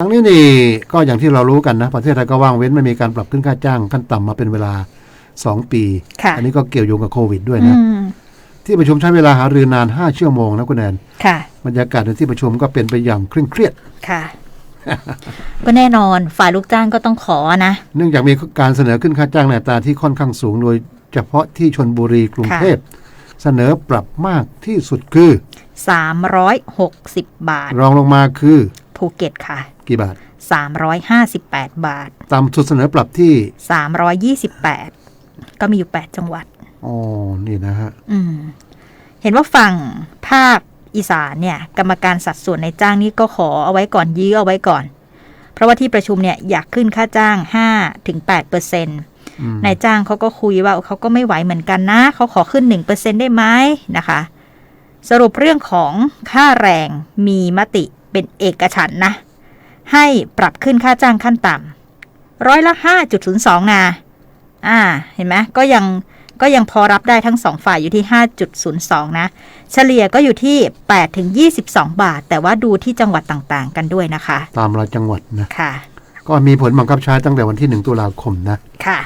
ทั้งนี้นี่ก็อย่างที่เรารู้กันนะประเทศไทยก็ว่างเว้นไม่มีการปรับขึ้นค่าจ้างขั้นต่ำมาเป็นเวลา 2 ปีค่ะอันี้ก็เกี่ยวโยงกับโควิดด้วยอืนะมที่ประชุมใช้เวลาหารือนาน 5 ชั่วโมงนะคุณแอนค่ะบรรยากาศในที่ประชุมก็เป็นไปอย่างเคร่งเครียดค่ะ ก็แน่นอนฝ่ายลูกจ้างก็ต้องขอนะ เนื่องจากมีการเสนอขึ้นค่าจ้างในอัตราที่ค่อนข้างสูง โดยเฉพาะที่ชนบุรีกรุงเทพเสนอปรับมากที่สุดคือ 360 บาท รองลงมาคือภูเก็ตค่ะ กี่บาท 358 บาทต่ำสุดเสนอปรับที่ 328 ก็มีอยู่ 8 จังหวัด อ๋อ นี่นะฮะ อืม เห็นว่าฝั่งภาคอีสานเนี่ย กรรมการสัดส่วนในจ้างนี่ก็ขอเอาไว้ก่อนยื้อเอาไว้ก่อน เพราะว่าที่ประชุมเนี่ยอยากขึ้นค่าจ้าง 5-8%ถึง8%เปอร์เซ็นต์อืมนายจ้างเขาก็คุยว่าเขาก็ไม่ไหวเหมือนกันนะ เขาขอขึ้น 1%ได้ไหมนะคะ สรุปเรื่องของค่าแรงมีมติเป็นเอกฉันท์นะ ให้ปรับขึ้นค่าจ้างขั้นต่ำร้อยละ 5.02 นาอ่า เห็นไหมก็ยังก็ยังพอรับได้ทั้งสองฝ่ายอยู่ที่ 5.02 นะ เฉลี่ยก็อยู่ที่ 8 ถึง 22 บาท แต่ว่าดูที่จังหวัดต่างๆ กันด้วยนะคะ ตามรายจังหวัดนะ ค่ะ ก็มีผลบังคับใช้ตั้งแต่วันที่ 1 ตุลาคมนะ ค่ะ